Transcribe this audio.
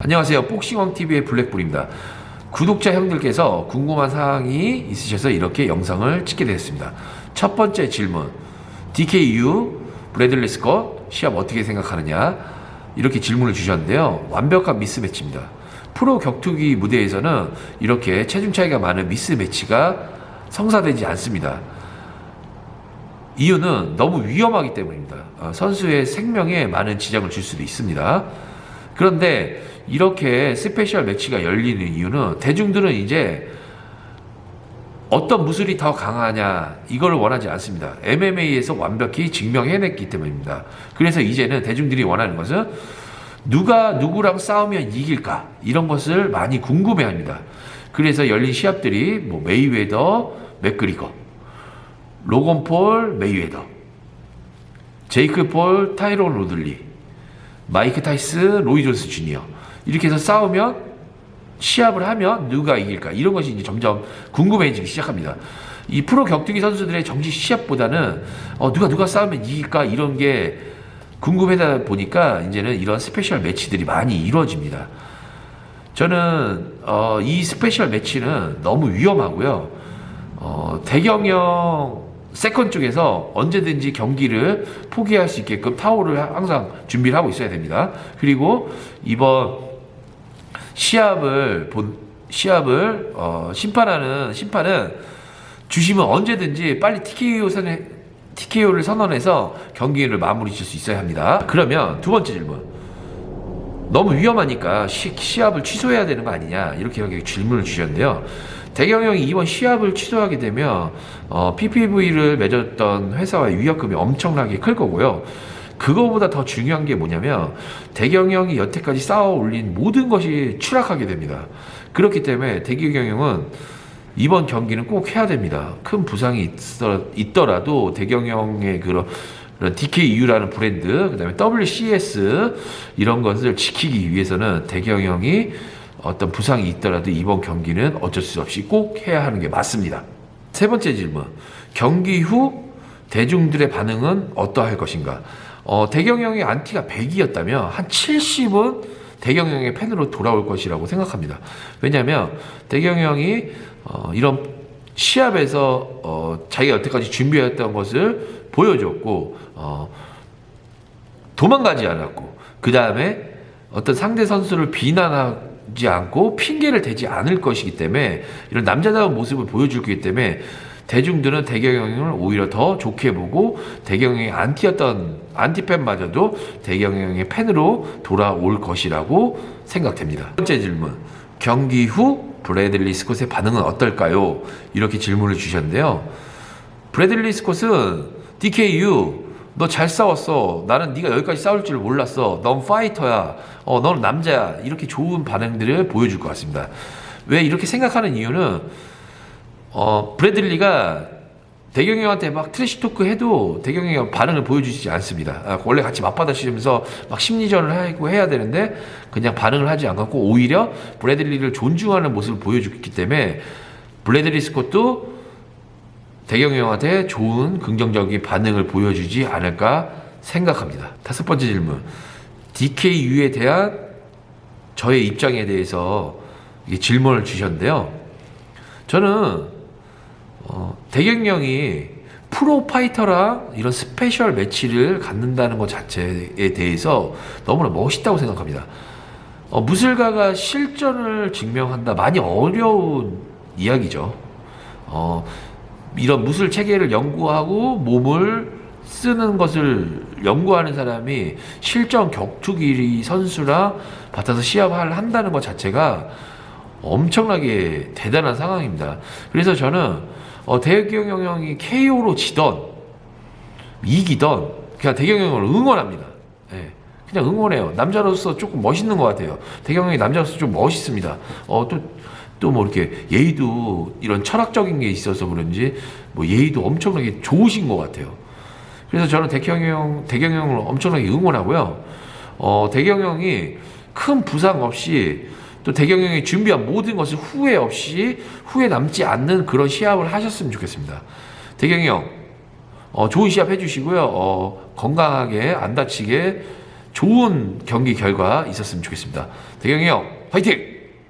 안녕하세요. 복싱왕TV의 블랙불입니다. 구독자 형들께서 궁금한 사항이 있으셔서 이렇게 영상을 찍게 되었습니다. 첫 번째 질문. DKU 브래들리 스컷 시합 어떻게 생각하느냐? 이렇게 질문을 주셨는데요. 완벽한 미스매치입니다. 프로 격투기 무대에서는 이렇게 체중 차이가 많은 미스매치가 성사되지 않습니다. 이유는 너무 위험하기 때문입니다. 어, 선수의 생명에 많은 지장을 줄 수도 있습니다. 그런데 이렇게 스페셜 매치가 열리는 이유는 대중들은 이제 어떤 무술이 더 강하냐 이걸 원하지 않습니다. MMA에서 완벽히 증명해냈기 때문입니다. 그래서 이제는 대중들이 원하는 것은 누가 누구랑 싸우면 이길까 이런 것을 많이 궁금해합니다. 그래서 열린 시합들이 뭐 메이웨더, 맥그리거, 로건 폴, 메이웨더, 제이크 폴, 타이론 로들리, 마이크 타이스, 로이 존스 주니어 이렇게 해서 싸우면 시합을 하면 누가 이길까 이런 것이 이제 점점 궁금해지기 시작합니다. 이 프로 격투기 선수들의 정식 시합보다는 어, 누가 누가 싸우면 이길까 이런 게 궁금하다 보니까 이제는 이런 스페셜 매치들이 많이 이루어집니다. 저는 어, 이 스페셜 매치는 너무 위험하고요. 어, 대경영 세컨 쪽에서 언제든지 경기를 포기할 수 있게끔 타오를 항상 준비를 하고 있어야 됩니다. 그리고 이번 시합을 본 시합을 어, 심판하는 심판은 주시면 언제든지 빨리 TKO 선에 TKO를 선언해서 경기를 마무리 질 수 있어야 합니다. 그러면 두 번째 질문. 너무 위험하니까 시, 시합을 취소해야 되는 거 아니냐 이렇게 질문을 주셨는데요. 대경영이 이번 시합을 취소하게 되면 어, PPV를 맺었던 회사와의 위약금이 엄청나게 클 거고요. 그거보다 더 중요한 게 뭐냐면 대경영이 여태까지 쌓아 올린 모든 것이 추락하게 됩니다. 그렇기 때문에 대경영은 이번 경기는 꼭 해야 됩니다. 큰 부상이 있더, 라도 대경영의 그런 DKU라는 브랜드, 그 다음에 WCS 이런 것을 지키기 위해서는 대경영이 어떤 부상이 있더라도 이번 경기는 어쩔 수 없이 꼭 해야 하는 게 맞습니다. 세 번째 질문. 경기 후 대중들의 반응은 어떠할 것인가? 어, 대경영의 안티가 100이었다면 한 70은 대경영의 팬으로 돌아올 것이라고 생각합니다. 왜냐하면 대경영이 어, 이런 시합에서 어, 자기가 여태까지 준비했던 것을 보여줬고 어, 도망가지 않았고 그 다음에 어떤 상대 선수를 비난하지 않고 핑계를 대지 않을 것이기 때문에 이런 남자다운 모습을 보여줄 거기 때문에 대중들은 대경영을 오히려 더 좋게 보고 대경영의 안티였던 안티팬마저도 대경영의 팬으로 돌아올 것이라고 생각됩니다. 첫 번째 질문. 경기 후 브래들리 스콧의 반응은 어떨까요? 이렇게 질문을 주셨는데요. 브래들리 스콧은 DKU 너 잘 싸웠어. 나는 네가 여기까지 싸울 줄 몰랐어. 넌 파이터야. 어, 넌 남자야. 이렇게 좋은 반응들을 보여줄 것 같습니다. 왜 이렇게 생각하는 이유는 어, 브래들리가 대경이 형한테 막 트래시 토크 해도 대경이 형 반응을 보여주지 않습니다. 아, 원래 같이 맞받아치면서 막 심리전을 하고 해야 되는데 그냥 반응을 하지 않고 오히려 브래들리를 존중하는 모습을 보여줬기 때문에 브래들리 스콧도 대경이 형한테 좋은 긍정적인 반응을 보여주지 않을까 생각합니다. 다섯 번째 질문. DKU에 대한 저의 입장에 대해서 질문을 주셨는데요. 저는 어, 대경영이 프로 파이터랑 이런 스페셜 매치를 갖는다는 것 자체에 대해서 너무나 멋있다고 생각합니다. 어, 무술가가 실전을 증명한다 많이 어려운 이야기죠. 어, 이런 무술 체계를 연구하고 몸을 쓰는 것을 연구하는 사람이 실전 격투기 선수랑 받아서 시합을 한다는 것 자체가 엄청나게 대단한 상황입니다. 그래서 저는 어, 대경영 형이 KO로 지던 이기던 그냥 대경영 형을 응원합니다. 예, 그냥 응원해요. 남자로서 조금 멋있는 것 같아요. 대경 영이 남자로서 좀 멋있습니다. 어, 또, 또 뭐 이렇게 예의도 이런 철학적인 게 있어서 그런지 뭐 예의도 엄청나게 좋으신 것 같아요. 그래서 저는 대경영, 대경영을 엄청나게 응원하고요. 어, 대경영이 큰 부상 없이 또 대경영이 준비한 모든 것을 후회 없이 후회 남지 않는 그런 시합을 하셨으면 좋겠습니다. 대경영, 어, 좋은 시합 해주시고요. 어, 건강하게 안 다치게 좋은 경기 결과 있었으면 좋겠습니다. 대경이 형, 화이팅!